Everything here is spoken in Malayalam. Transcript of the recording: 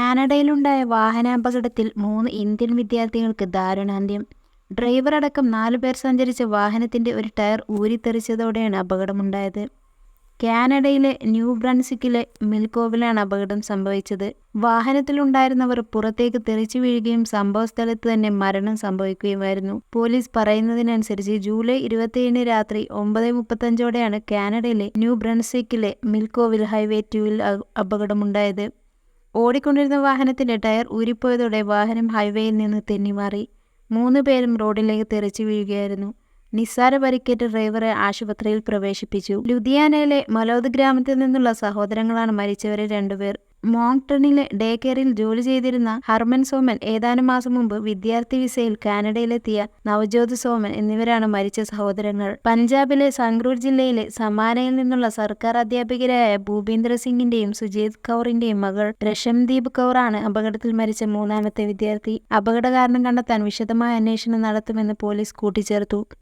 കാനഡയിലുണ്ടായ വാഹനാപകടത്തിൽ മൂന്ന് ഇന്ത്യൻ വിദ്യാർത്ഥികൾക്ക് ദാരുണാന്ത്യം. ഡ്രൈവർ അടക്കം നാലു പേർ സഞ്ചരിച്ച വാഹനത്തിന്റെ ഒരു ടയർ ഊരിത്തെറിച്ചതോടെയാണ് അപകടമുണ്ടായത്. കാനഡയിലെ ന്യൂ ബ്രൺസിക്കിലെ മിൽക്കോവിലാണ് അപകടം സംഭവിച്ചത്. വാഹനത്തിലുണ്ടായിരുന്നവർ പുറത്തേക്ക് തെറിച്ചു വീഴുകയും സംഭവസ്ഥലത്ത് തന്നെ മരണം സംഭവിക്കുകയുമായിരുന്നു. പോലീസ് പറയുന്നതിനനുസരിച്ച് ജൂലൈ ഇരുപത്തിയേഴിന് രാത്രി ഒമ്പത് മുപ്പത്തഞ്ചോടെയാണ് കാനഡയിലെ ന്യൂ ബ്രൺസിക്കിലെ മിൽക്കോവിൽ ഹൈവേ ടൂവിൽ അപകടമുണ്ടായത്. ഓടിക്കൊണ്ടിരുന്ന വാഹനത്തിന്റെ ടയർ ഊരിപ്പോയതോടെ വാഹനം ഹൈവേയിൽ നിന്ന് തെന്നിമാറി. മൂന്ന് പേരും റോഡിലേക്ക് തെറിച്ചു വീഴുകയായിരുന്നു. നിസ്സാര പരിക്കേറ്റ ഡ്രൈവറെ ആശുപത്രിയിൽ പ്രവേശിപ്പിച്ചു. ലുധിയാനയിലെ മലോദ് ഗ്രാമത്തിൽ നിന്നുള്ള സഹോദരങ്ങളാണ് മരിച്ചവരെ രണ്ടുപേർ. മോങ്ടണിലെ ഡേ കെയറിൽ ജോലി ചെയ്തിരുന്ന ഹർമൻ സോമൻ ഏതാനും മാസം മുമ്പ് വിദ്യാർത്ഥി വിസയിൽ കാനഡയിലെത്തിയ നവജ്യോത് സോമൻ എന്നിവരാണ് മരിച്ച സഹോദരങ്ങൾ. പഞ്ചാബിലെ സംഗ്രൂർ ജില്ലയിലെ സമാനയിൽ നിന്നുള്ള സർക്കാർ അധ്യാപികരായ ഭൂപീന്ദർ സിംഗിന്റെയും സുജീത് കൗറിന്റെയും മകൾ രഷംദീപ് കൗറാണ് അപകടത്തിൽ മരിച്ച മൂന്നാമത്തെ വിദ്യാർത്ഥി. അപകട കാരണം കണ്ടെത്താൻ വിശദമായ അന്വേഷണം നടത്തുമെന്ന് പോലീസ് കൂട്ടിച്ചേർത്തു.